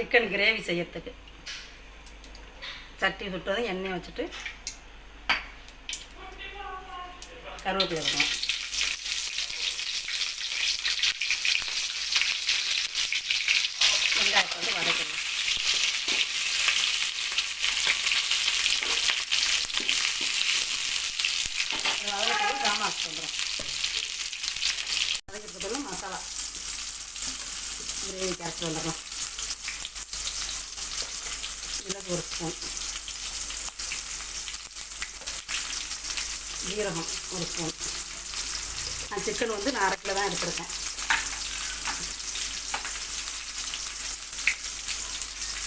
Chicken gravy செய்யறதுக்கு. சட்டி சுட்டதும் எண்ணெய் வச்சுட்டு கருவேப்பிலை விடணும் வெங்காயத்தை வந்து வதக்கணும். வதக்கி ஜாமான் வந்துடும் வதக்கிறதுக்குள்ள மசாலா. கிரேவி கேரட் வந்துடணும் மிளகு ஒரு ஸ்பூன். ஜீரகம் ஒரு ஸ்பூன். நான் சிக்கன் வந்து நான் அரை கிலோ தான் எடுத்திருக்கேன்.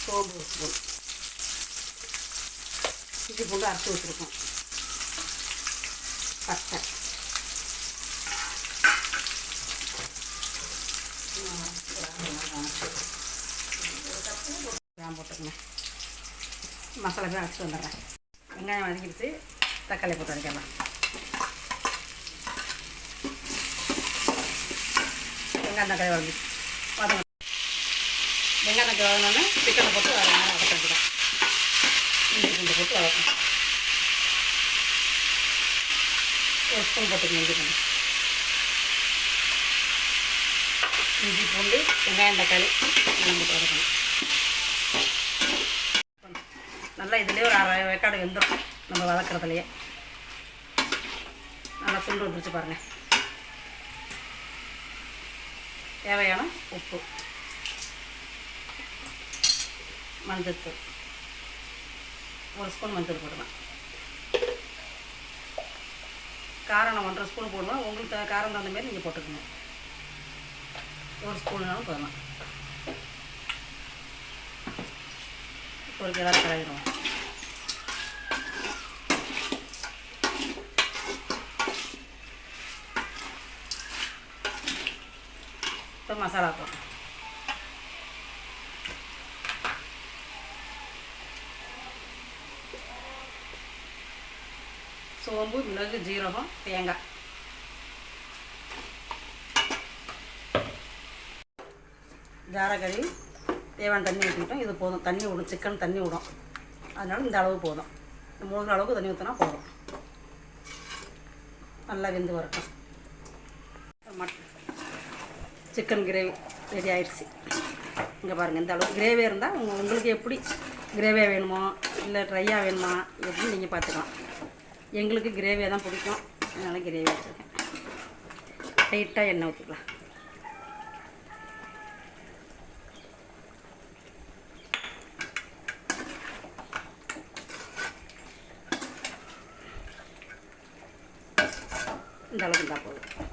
சோம்பு ஒரு ஸ்பூன். இஞ்சி பூண்டு அரைச்சி வச்சுருக்கோம். பட்டை. கிராம் போட்டுக்கணும். மசாலா போய் அரைச்சி வந்துடுறேன். வெங்காயம் வதக்கிட்டு தக்காளி போட்டு வதக்கலாம் வெங்காயம் தக்காளி வதங்கி வதங்க வெங்காயம் தக்காளி வதங்கினோடனே சிக்கனை போட்டு வதக்கிடுறேன் இஞ்சி பூண்டு போட்டு வதக்கணும். ஒரு ஸ்பூன் போட்டுக்கணும் இஞ்சி பூண்டு. இஞ்சி பூண்டு வெங்காயம் தக்காளி போட்டு வதக்கணும் நல்லா இதுலேயே ஒரு அரை வேக்காடு வெந்துடும் நம்ம வதக்கிறதுலையே நல்லா சுண்டு வந்துருச்சு பாருங்கள் தேவையான உப்பு. மஞ்சத்தூள். ஒரு ஸ்பூன் மஞ்சள் போடலாம். காரம் நான் ஒன்றரை ஸ்பூன் போடுவேன் உங்களுக்கு காரம் தகுந்த மாதிரி நீங்கள் போட்டுக்கணும் ஒரு ஸ்பூன்னாலும் போடலாம். ஒரு கிலோ கலவிடுவோம் இப்போ மசாலா போடுறோம் சோம்பு மிளகு ஜீரகம் தேங்காய். ஜாரக்கறி தேவையான தண்ணி ஊற்றிட்டோம் இது போதும். தண்ணி விடும். சிக்கன் தண்ணி விடும். அதனால இந்த அளவு போதும். இந்த மூணு அளவுக்கு தண்ணி ஊற்றினா போதும். நல்லா வெந்து வரட்டும். மட்டன் சிக்கன் கிரேவி ரெடி ஆயிடுச்சு. இங்கே பாருங்கள் இந்த அளவுக்கு கிரேவியாக இருந்தால் உங்கள் உங்களுக்கு எப்படி கிரேவியாக வேணுமோ இல்லை ட்ரையாக வேணுமா எப்படி நீங்கள் பார்த்துக்கலாம் எங்களுக்கு கிரேவியாக தான் பிடிக்கும். அதனால் கிரேவி வச்சுருக்கேன். லைட்டாக எண்ணெய் ஊற்றிக்கலாம் இந்த அளவுக்கு இருந்தால் போதும்.